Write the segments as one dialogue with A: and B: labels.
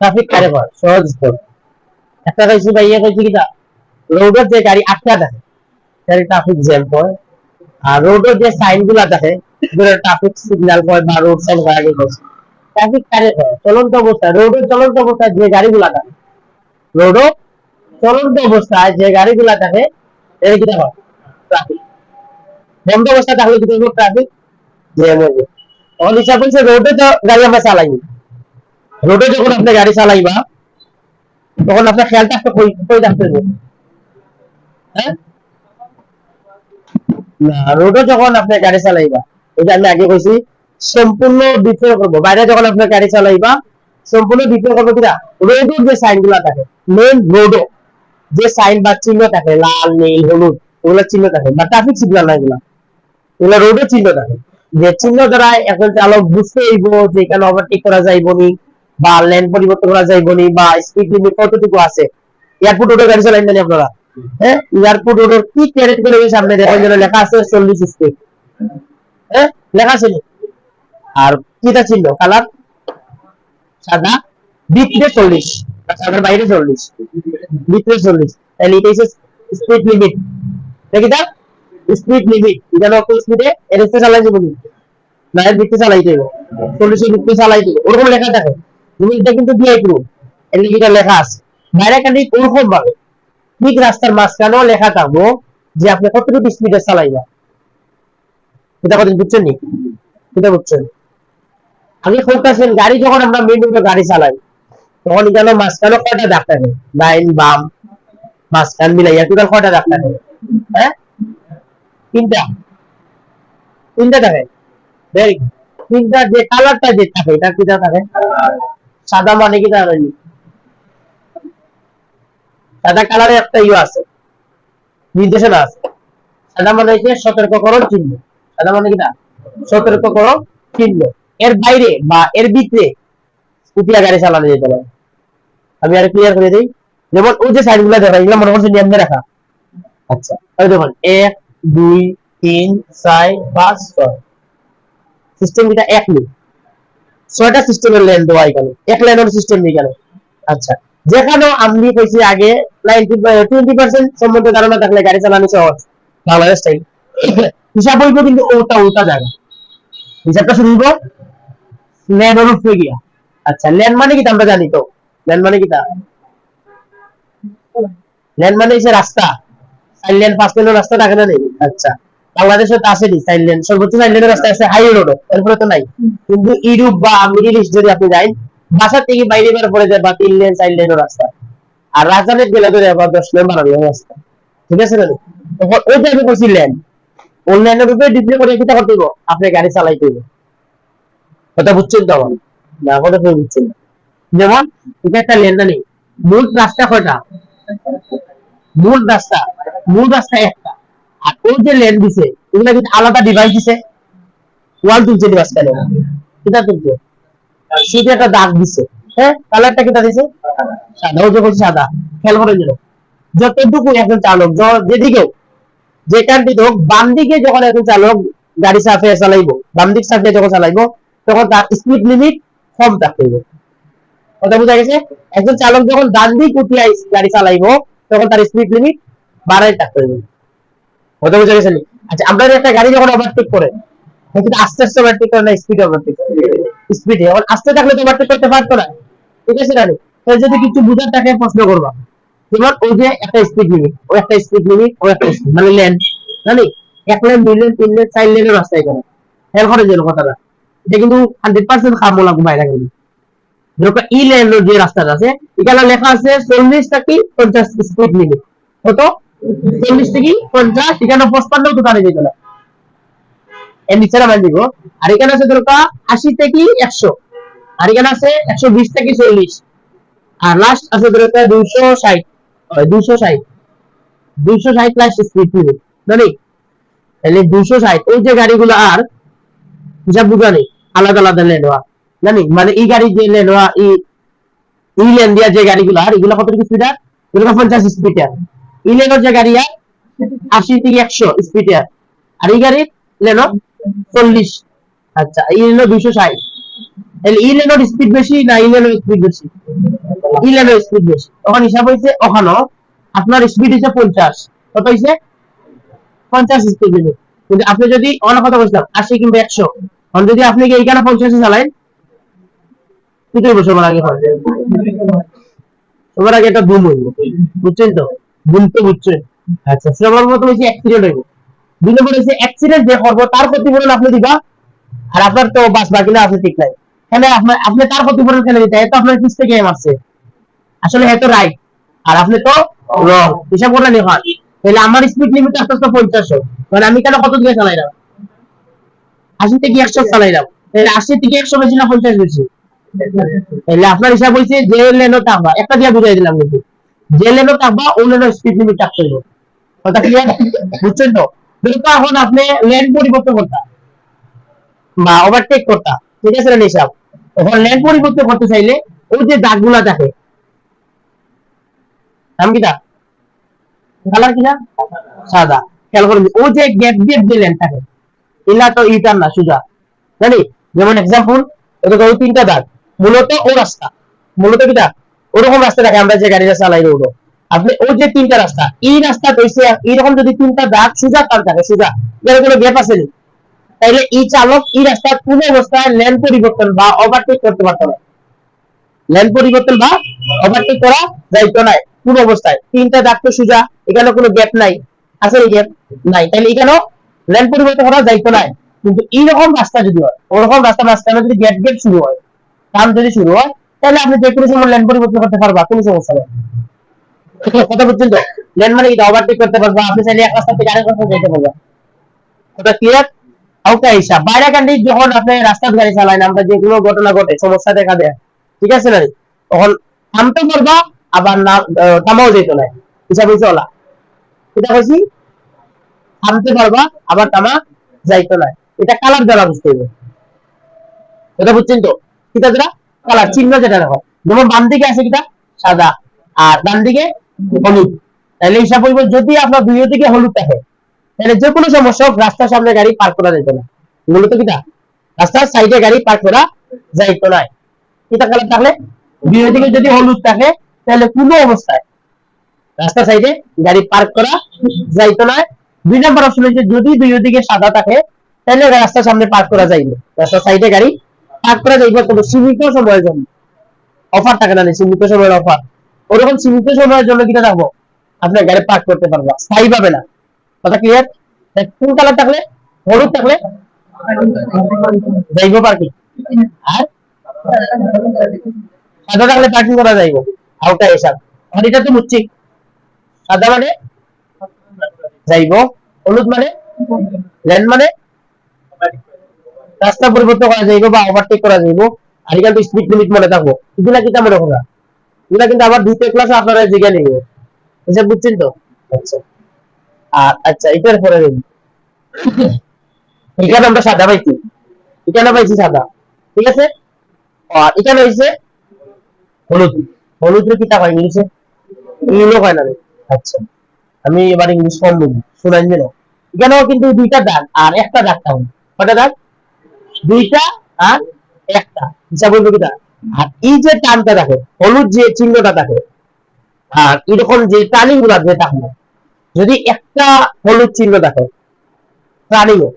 A: Traffic কারে কর সহজ তো একটা কইছি ভাইয়া কইছি কিটা রোডের যে গাড়ি আটকা থাকে তার ট্রাফিক জ্যাম হয় আর রোডের যে সাইনগুলা থাকে ট্রাফিক সিগন্যাল হয় বা রোড সাইন করা গেছে ট্রাফিক কারে কর চলন্ত অবস্থায় রোডের চলন্ত অবস্থায় যে গাড়িগুলা থাকে রোডও চলন্ত অবস্থায় যে গাড়িগুলা থাকে, এর কিটা হয়? ট্রাফিক বন্ধ অবস্থায় থাকলে করব? ট্রাফিক জ্যাম যায় তখন হিসাব করছে রোডে তো গাড়ি আমরা চালাই রোডে যখন আপনি গাড়ি চালাইবা, তখন আপনার খেয়ালটা একটা কই রাখতে হবে না রোডে যখন আপনি গাড়ি চালাইবা, ওই যে আমি আগে কইছি, সম্পূর্ণ বাইরে যখন আপনি গাড়ি চালাইবা, সম্পূর্ণ রোডের যে থাকে মেন রোডে যে সাইন বা চিহ্ন থাকে, লাল, নীল, হলুদ, ওগুলো চিহ্ন থাকে, বা ট্রাফিক সিগন্যাল না এগুলা। এগুলো রোডে চিহ্ন থাকে। যে চিহ্ন দ্বারা এখন চালক বুঝতে যে এখানে ওভারটেক করা যাইব নি বা লেন পরিবর্তন করা যাইব নি বা স্পিড লিমিট কতটুকু আছে? এয়ারপোর্ট রোডে গাড়ি চালাইন জানি আপনারা। হ্যাঁ? এয়ারপোর্ট রোডের কি ক্যারেট করে সামনে দেখেন যেন লেখা আছে চল্লিশ স্পিড হ্যাঁ? লেখা ছিল আর কিটা ছিল? কালার সাদা? ভিতরে চল্লিশ। সাদার বাইরে চল্লিশ। ভিতরে চল্লিশ। তাহলে এটা হচ্ছে স্পিড লিমিট দেখি তা? স্পিড লিমিট এটা কত স্পিডে এর চালাই যাব না এর ভিতরে চালাই দেবো চল্লিশের ভিতরে চালাই দেবো ওরকম লেখা থাকে। তুমি এটা কিন্তু দিয়ে এর লিখিটা লেখা আছে। বাইরে কান্দি ওরকম ভাবে ঠিক রাস্তার মাঝখানেও লেখা থাকব যে আপনি কতটুকু স্পিডে চালাইবা। এটা কত বুঝছেন নি? এটা বুঝছেন? আগে করতেছেন গাড়ি যখন আমরা মেন রোডে গাড়ি চালাই, তখন এখানে মাঝখানে কয়টা দাগ থাকে ডাইন বাম, মাঝখান মিলাইয়া টোটাল কয়টা দাগ থাকে হ্যাঁ? তিনটা। তিনটা থাকে। ভেরি তিনটা যে কালারটা যে থাকে, এটা কিটা থাকে সাদা মানে কি থাকে সাদা কালারে একটা ইয়ে আছে, নির্দেশনা আছে। সাদা মানে হচ্ছে সতর্ককরণ চিহ্ন। সাদা মানে কিটা সতর্ককরণ চিহ্ন। এর বাইরে বা এর ভিতরে স্কুটিয়া গাড়ি চালানো যেতে পারে। আমি আর ক্লিয়ার করে দিই। যেমন ওই যে সাইডগুলো দেখা, এগুলো মনে করছে নিয়ম রাখা? আচ্ছা ওই দেখুন, এক, দুই, তিন, চার, পাঁচ, ছয়। সিস্টেম এটা এক লেন ছয়টা সিস্টেমের লেন দেওয়া এখানে। এক লেনের সিস্টেম এখানে আচ্ছা যেখানে আমি কইছি আগে নাইনটি টোয়েন্টি পার্সেন্ট সম্বন্ধে ধারণা থাকলে গাড়ি চালানো সহজ। বাংলাদেশ স্টাইল হিসাব হইব কিন্তু ওটা ওটা জায়গা। হিসাবটা শুরু হইব লেন হলো গিয়া আচ্ছা লেন মানে কি আমরা জানি তো। লেন মানে কি তা? লেন মানে হচ্ছে রাস্তা। চার লেন পাঁচ লেনের রাস্তা থাকে না নেই আচ্ছা। বাংলাদেশে তো আছে চার লেন সর্বোচ্চ চার লেনের রাস্তা আছে হাই রোড এরপরে তো নাই। কিন্তু ইউরোপ বা মিডিল ইস্ট যদি আপনি যান বাসা থেকে বাইরে বের পড়ে যায় বা তিন লেন চার লেনের রাস্তা। আর রাজধানীর গেলে তো আবার দশ লেন বানাবি রাস্তা। ঠিক আছে না? তখন ওই আমি বলছি লেন লেনের উপরে ডিপ্লে করে কিটা করতে আপনি গাড়ি চালাই হইব। কথা বুঝছেন তো আমার? না, কথা কেউ বুঝছেন না। যেমন এটা একটা লেন নেই মূল রাস্তা কয়টা? মূল রাস্তা মূল রাস্তা একটা। আর ওই যে লেন দিছে, এগুলা কিন্তু আলাদা ডিভাইস দিছে। ওয়াল তুলছে ডিভাইস কেন? কিটা তুলছে। শুধু একটা দাগ দিছে। হ্যাঁ? কালারটা কিটা দিছে? সাদা। ও যে বলছে সাদা। খেয়াল করে দিল যতটুকু একজন চালক যেদিকেও যেখান থেকে হোক, বাম দিকে যখন একজন চালক গাড়ি সাফে চালাইবো, বাম দিক সাফে যখন চালাইবো, তখন তার স্পিড লিমিট কম থাকতে কথা বোঝা গেছে? একজন চালক যখন ডান দিক উঠিয়ে গাড়ি চালাইবো, তখন তার স্পিড লিমিট বাড়াই থাকতে হবে কথা বোঝা গেছে নি? আচ্ছা আমরা একটা গাড়ি যখন ওভারটেক করে কিন্তু আস্তে আস্তে ওভারটেক করে না স্পিড ওভারটেক স্পিড এখন আস্তে থাকলে তো ওভারটেক করতে পারতো না। ঠিক আছে না তাহলে যদি কিছু বুঝার থাকে প্রশ্ন করবা। যেমন ওই যে একটা স্পিড লিমিট ওই একটা স্পিড লিমিট ওই একটা speed, মানে লেন জানি এক লেন দুই লেন তিন লেন চার লেনের রাস্তা এখানে খেয়াল করে যেন কথাটা। এটা কিন্তু হান্ড্রেড পার্সেন্ট খাম লাগবে বাইরে কিন্তু। যেরকম ই লেন যে রাস্তাটা আছে এখানে লেখা আছে চল্লিশ থেকে পঞ্চাশ স্পিড লিমিট কত? চল্লিশ থেকে পঞ্চাশ, এখানে পঁচপান্ন যেত না এর নিচে নামান দিব। আর এখানে আছে আশি থেকে একশো। আর এখানে আছে একশো বিশ থেকে চল্লিশ। আর লাস্ট আছে দুইশো ষাট। দুইশো ষাট। দুইশো ষাট লাস্ট স্পিড তাহলে দুইশো ষাট ওই যে গাড়িগুলো আর, হিসাব বুঝা নেই আলাদা আলাদা লেন জানি? মানে এই গাড়ি যে লেন হওয়া এই লেন দিয়া যে গাড়িগুলো আর, এগুলো কতটুকু স্পিড আর? পঞ্চাশ স্পিড আর। এই লেনের যে গাড়ি আর আশি থেকে একশো স্পিড আর এই গাড়ি লেনো চল্লিশ। আচ্ছা এই লেনো দুইশো ষাট। তাহলে ই লেনের স্পিড বেশি না ই লেনের স্পিড বেশি? ই লেনের স্পিড বেশি। তখন হিসাব হয়েছে আপনার স্পিড হচ্ছে পঞ্চাশ। কত হয়েছে পঞ্চাশ স্পিড লিমিট কিন্তু আপনি যদি অন্য কথা বলছিলাম আশি কিংবা একশো, তখন যদি আপনি এইখানে পঞ্চাশে চালান? কি বছর আগে হয়? সবার আগে একটা বুম হইব। বুঝছেন তো? বুম তো বুঝছেন আচ্ছা সবার মতো হচ্ছে অ্যাক্সিডেন্ট হইব। দুই নম্বর হচ্ছে অ্যাক্সিডেন্ট যে করব, তার ক্ষতিপূরণ আপনি দিবা। আর আপনার তো বাস বাকি না আপনি ঠিক নাই। এখানে আপনার আপনি তার ক্ষতিপূরণ কেন দিতে? এত আপনার কিস থেকে আসছে আসলে এত রাইট আর আপনি তো রং হিসাব করে নি হয় তাহলে আমার স্পিড লিমিট আস্তে আস্তে পঞ্চাশ মানে আমি কেন কত দিকে চালাইলাম? আশি থেকে একশো চালাইলাম। তাহলে আশি থেকে একশো বেশি না পঞ্চাশ বেশি? তাহলে আপনার হিসাব হয়েছে যে লেনো থাকবা একটা দিয়ে বুঝাই দিলাম কিন্তু। যে স্পিড লিমিট হবে কথা ক্লিয়ার বুঝছেন তো? এখন আপনি লেন পরিবর্তন বা ওভারটেক ঠিক আছে এখন লেন পরিবর্তন করতে চাইলে ওই যে দাগগুলা থাকে নাম কি দাগ কালার কি সাদা। খেয়াল যে গ্যাপ গ্যাপ যে লেন থাকে। এলা তো ইটার না, সুজা। জানি? যেমন এক্সাম্পল এটা তিনটা দাগ। মূলত ও রাস্তা। মূলত কি দাগ ওরকম রাস্তা থাকে আমরা যে গাড়িটা চালাই রোড আপনি ও যে তিনটা রাস্তা, এই রাস্তা কইছে, এইরকম যদি তিনটা দাগ সুজা তার থাকে সুজা, এর কোনো গ্যাপ আছে নি? তাইলে এই চালক এই রাস্তার কোন অবস্থায় লেন পরিবর্তন বা ওভারটেক করতে পারতো না। লেন পরিবর্তন বা ওভারটেক করা যাইতো না কোন অবস্থায়? তিনটা দাগ তো সুজা, এখানে কোনো গ্যাপ নাই। আছে গ্যাপ নাই। তাহলে এখানেও লেন পরিবর্তন করা যাইতো না কিন্তু এইরকম রাস্তা যদি হয়, ওরকম রাস্তা মাঝখানে যদি গ্যাপ গ্যাপ শুরু হয়, কাম যদি শুরু হয় তাহলে আপনি যে কোনো সময় লেন পরিবর্তন করতে পারবা, কোনো সমস্যা নেই। কথা বুঝছেন তো? লেন মানে ওভারটেক করতে পারবা, আপনি চাইলে এক রাস্তা থেকে আরেক রাস্তা যেতে পারবা। ওকে হিসাব বাইরে কান্ডি যখন আপনি রাস্তার গাড়ি চালান আমরা ঘটনা ঘটে, সমস্যা দেখা দেয়। ঠিক আছে না? তখন থামতে পারবা, আবার না থামাও যেত না। হিসাব হয়েছে ওলা এটা হয়েছি থামতে পারবা, আবার যাইতো না। এটা কালার দ্বারা বুঝতে হবে। এটা বুঝছেন তো? কিটা যেটা কালার, চিহ্ন যেটা দেখো। যেমন বাম দিকে আছে কিটা? সাদা। আর ডান দিকে হলুদ। তাহলে হিসাব হইব যদি আপনার দুই দিকে হলুদ থাকে তাহলে যে কোনো সমস্যা হোক, রাস্তার সামনে গাড়ি পার্ক করা যেত না। মূলত কিটা? রাস্তার সাইডে গাড়ি পার্ক করা যাইতো না। কিটা কালার থাকলে? দুই দিকে যদি হলুদ থাকে তাহলে কোনো অবস্থায় রাস্তার সাইডে গাড়ি পার্ক করা যাইতো না। দুই নম্বর অপশন হচ্ছে, যদি দুই দিকে সাদা থাকে তাহলে রাস্তার সামনে পার্ক করা যাইবে রাস্তার সাইডে গাড়ি করা যাইবে তবে সীমিত সময়ের জন্য। অফার থাকে না সীমিত সময়ের অফার। ওরকম সীমিত সময়ের জন্য কিটা থাকব? আপনার গাড়ি পার্ক করতে পারবা স্থায়ী পাবে না। কথা ক্লিয়ার কোন কালার থাকলে, হলুদ থাকলে, যাইব পার্কিং আর? সাদা থাকলে পার্কিং করা যাইব আউটা হিসাব আর এটা তো বুঝছি সাদা মানে? যাইব। হলুদ মানে? ল্যান্ড মানে? রাস্তা পরিবর্তন করা যাইব বা ওভারটেক করা যাইব। আর এখানে স্পিড লিমিট মনে থাকব। এগুলা কিন্তু মনে করা এগুলা কিন্তু আবার দ্বিতীয় ক্লাসে আপনারা জিজ্ঞা নিবে। এসব বুঝছেন তো? আচ্ছা। আর আচ্ছা এটার পরে দেখি এখানে আমরা সাদা পাইছি। এখানে পাইছি সাদা। ঠিক আছে? আর এখানে হয়েছে হলুদ। হলুদ রে কিতা হয় ইংলিশে? ইউলো হয় না আচ্ছা। আমি এবার ইংলিশ কম বুঝি। শুনান যেন এখানেও কিন্তু দুইটা দাগ, আর একটা দাগ তাহলে। কটা দাগ? দুইটা আর একটা। হিসাব বলব কিটা আর এই যে টানটা থাকে হলুদ যে চিহ্নটা থাকে আর এরকম যে টার্নিংগুলা যে থাকবে যদি একটা হলুদ চিহ্ন থাকে প্রাণীও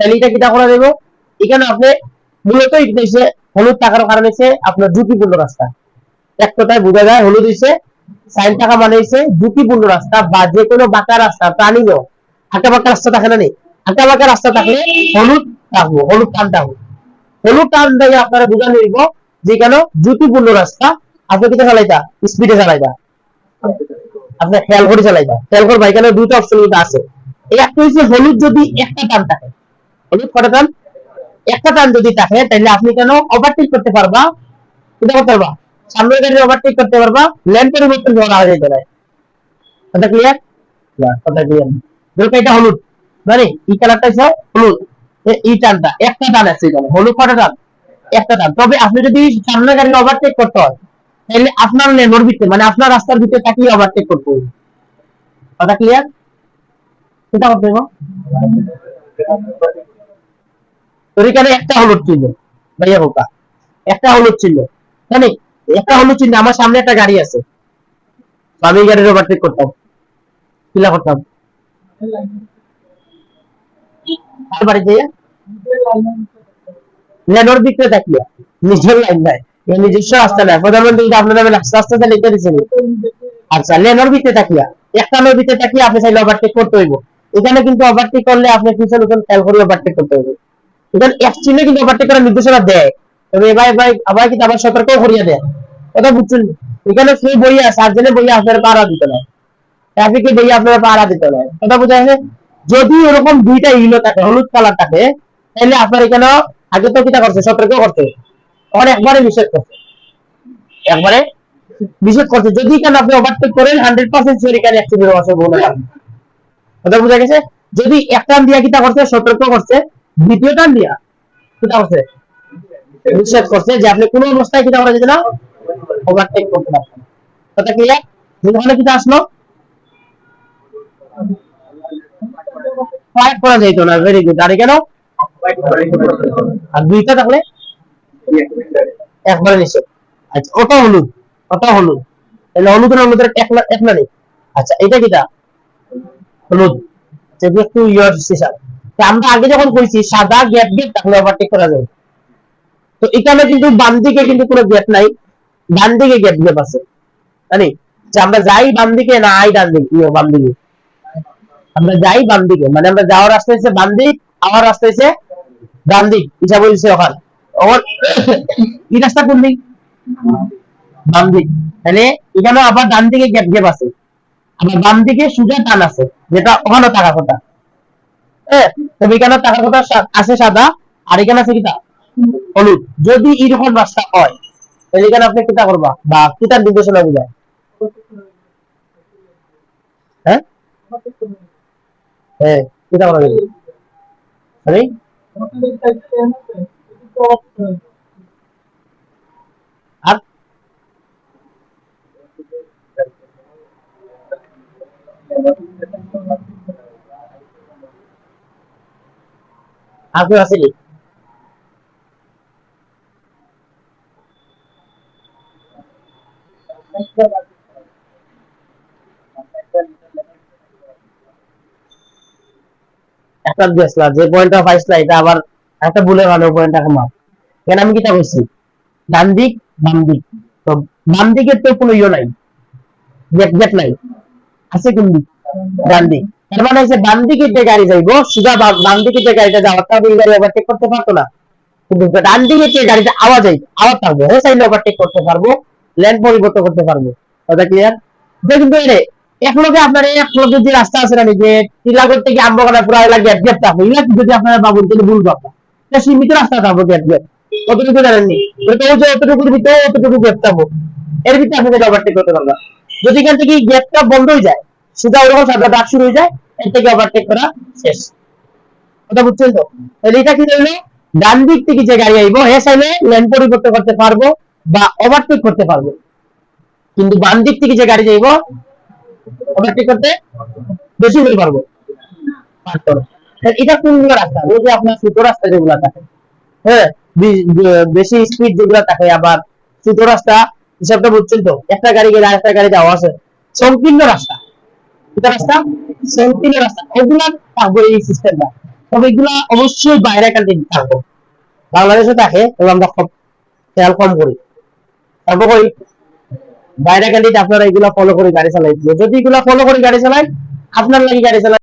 A: তাহলে এটা কিটা করা দেবো এখানে আপনি মূলত এটা হচ্ছে হলুদ থাকার কারণে হচ্ছে আপনার ঝুঁকিপূর্ণ রাস্তা। এক কথায় বোঝা যায়, হলুদ হচ্ছে সাইন টাকা মানে হচ্ছে ঝুঁকিপূর্ণ রাস্তা বা যে কোনো বাঁকা রাস্তা প্রাণীও আঁকা বাঁকা রাস্তা থাকে না নেই আঁকা বাঁকা রাস্তা থাকলে হলুদ থাকব, হলুদ টান থাকব। হলুদ টান দিয়ে আপনারা বোঝা নিব যে কেন ঝুঁকিপূর্ণ রাস্তা। আপনি কিটা চালাইতা? স্পিডে চালাইতা। আপনি খেয়াল করে চালাইবা খেয়াল করবা, এখানে দুইটা অপশন কিন্তু আছে। একটা হচ্ছে হলুদ যদি একটা টান থাকে। হলুদ কটা টান একটা টান যদি থাকে তাহলে আপনি কেন ওভারটেক করতে পারবা? এটা করতে পারবা। সামনের গাড়ি ওভারটেক করতে পারবা। লেন পরিবর্তন করা যেতে পারে। কথা ক্লিয়ার কথা ক্লিয়ার এটা হলুদ। মানে এই কালারটা হলুদ। এই টানটা, একটা টান আছে এখানে হলুদ কটা টান? একটা টান। তবে আপনি যদি সামনের গাড়ি ওভারটেক করতে হয়, তাহলে আপনার লেনোর ভিতরে মানে আপনার রাস্তার ভিতরে তাকিয়ে ওভারটেক করতে হবে। কথা ক্লিয়ার সেটা করতে তোর এখানে একটা হলুদ চিহ্ন ভাইয়া হোকা একটা হলুদ চিহ্ন জানি একটা হলুদ চিহ্ন আমার সামনে একটা গাড়ি আছে। আমি গাড়ির ওভারটেক করতাম। কিলা করতাম। বাড়ি যাইয়া নিজের লাইন নাই। নিজস্ব রাস্তা নাই। প্রধানমন্ত্রী আপনার নামে রাস্তা লিখে আচ্ছা তাকিয়া আপনি চাইলে ওভারটেক করতে হইব। এখানে কিন্তু ওভারটেক করলে আপনি পিছনে খেয়াল ওভারটেক করতে হইব। এখানে কিন্তু ওভারটেক করার নির্দেশনা দেয়। তবে ভাই ভাই আবার কিন্তু আবার সতর্ক করিয়া দেয়। কথা বুঝছেন? এখানে বইয়া জেনে বইয়া আপনার পাড়া দিতে নাই ট্রাফিকে বইয়া আপনার পাড়া দিতে নাই কথা বুঝা যদি ওরকম দুইটা ইলো থাকে, হলুদ কালার থাকে তাহলে আপনার এখানে আগে তো কিটা করছে, সতর্ক করতে তখন একবারে নিষেধ করছে। একবারে নিষেধ করছে। যদি কেন আপনি ওভারটেক করেন হান্ড্রেড পার্সেন্ট শিওর এখানে অ্যাক্সিডেন্ট হওয়ার সম্ভাবনা আছে। কথা বুঝা গেছে? যদি এক টান দিয়া কিটা করছে, সতর্ক করছে, দ্বিতীয় টান দিয়া কিটা করছে? নিষেধ করছে যে আপনি কোনো অবস্থায় কিটা করা যেতে না ওভারটেক করতে পারছেন। কথা ক্লিয়ার ওখানে কিটা আসলো? ফাইট করা যাইতো না ভেরি গুড আর কেন আর দুইটা তাহলে? একবারে নিষেধ আচ্ছা ওটা হলুদ ওটা হলুদ। তাহলে হলুদ আর হলুদের একলা একলা নেই। আচ্ছা এটা কিটা? হলুদ। যেগুলো একটু ইয়ার সিসার আমরা আগে যখন করেছি সাদা গ্যাপ গ্যাপ তাহলে ওভারটেক করা যায় তো এখানে কিন্তু বাম দিকে কিন্তু কোনো গ্যাপ নাই। ডান দিকে গ্যাপ গ্যাপ আছে। জানি যে আমরা যাই বাম দিকে না আই ডান দিকে ইয়ে, বাম দিকে? আমরা যাই বাম দিকে। মানে আমরা যাওয়ার রাস্তা হচ্ছে বাম দিক আমার রাস্তা হচ্ছে ডান দিক ইচ্ছা বলছে ওখান। ওর এই রাস্তা কোন দিক? বাম দিক তাহলে এখানে আবার ডান দিকে গ্যাপ গ্যাপ আছে। আবার বাম দিকে সোজা টান আছে, যেটা ওখানে টাকা কথা হ্যাঁ তবে এখানে টাকা কথা আছে সাদা, আর এখানে আছে কিটা হলুদ। যদি এরকম রাস্তা হয়, তাহলে এখানে আপনি কিটা করবা? বা কিটার নির্দেশনা বুঝায় হ্যাঁ? হ্যাঁ কিটা করা যাবে আরে আর আর কেউ একটা দিয়েছিলাম যে পয়েন্টটা পাইছিলাম এটা আবার একটা ভুলে ভালো পয়েন্টটা মাপ কেন আমি কিটা কইছি ডান দিক, বাম দিক। তো বাম দিকের তো কোনো ইয়ে নাই। গেট গেট নাই। আছে কোন দিক? ডান দিক। তার মানে হচ্ছে বাম দিকে যে গাড়ি যাইবো, সোজা বাম দিকে যে গাড়িটা যাওয়ার তাহলে এই গাড়ি ওভারটেক করতে পারতো না। কিন্তু ডান দিকে যে গাড়িটা আওয়াজ যাই আওয়াজ থাকবে ও চাইলে ওভারটেক করতে পারব লেন পরিবর্তন করতে পারব। কথা ক্লিয়ার কিন্তু এরে এক আপনার রাস্তা আছে যে এলাকা গেট গেট থাকবে। যদি আপনারা জন্য ভুল এটা সীমিত রাস্তা থাকব গেট। কতটুকু জানেননি অতটুকুর ভিতরে অতটুকু গেট থাকব। এর ভিতরে করতে যদি এখান থেকে গেটটা বন্ধ হয়ে যায় ওরকম সাদা দাগ শুরু হয়ে যায়, এর থেকে করা শেষ। কথা বুঝছেন তো? তাহলে এটা কি হইল ডান দিক থেকে যে গাড়ি আইবো হে চাইলে লেন পরিবর্তন করতে পারব বা ওভারটেক করতে পারব। কিন্তু বাম দিক থেকে যে গাড়ি যাইবো ওভারটেক করতে? বেশি করে। পারব এটা রাস্তা? ওই যে আপনার ছোট রাস্তা যেগুলো থাকে। হ্যাঁ? বেশি স্পিড যেগুলো থাকে, আবার ছোট রাস্তা, হিসাবটা তো? একটা গাড়ি গেলে আরেকটা গাড়ি যাওয়া আছে। রাস্তা। এটা রাস্তা? সংকীর্ণ রাস্তা। ওগুলা থাকব এই সিস্টেমটা তবে এগুলা অবশ্যই বাইরে কান্ট্রি থাকব। বাংলাদেশে থাকে আমরা খেয়াল কম করি। তারপর বাইরে গেলে আপনারা এগুলা ফলো করে গাড়ি চালাই যদি এগুলা ফলো করে গাড়ি চালায়, আপনার লাগে গাড়ি চালায়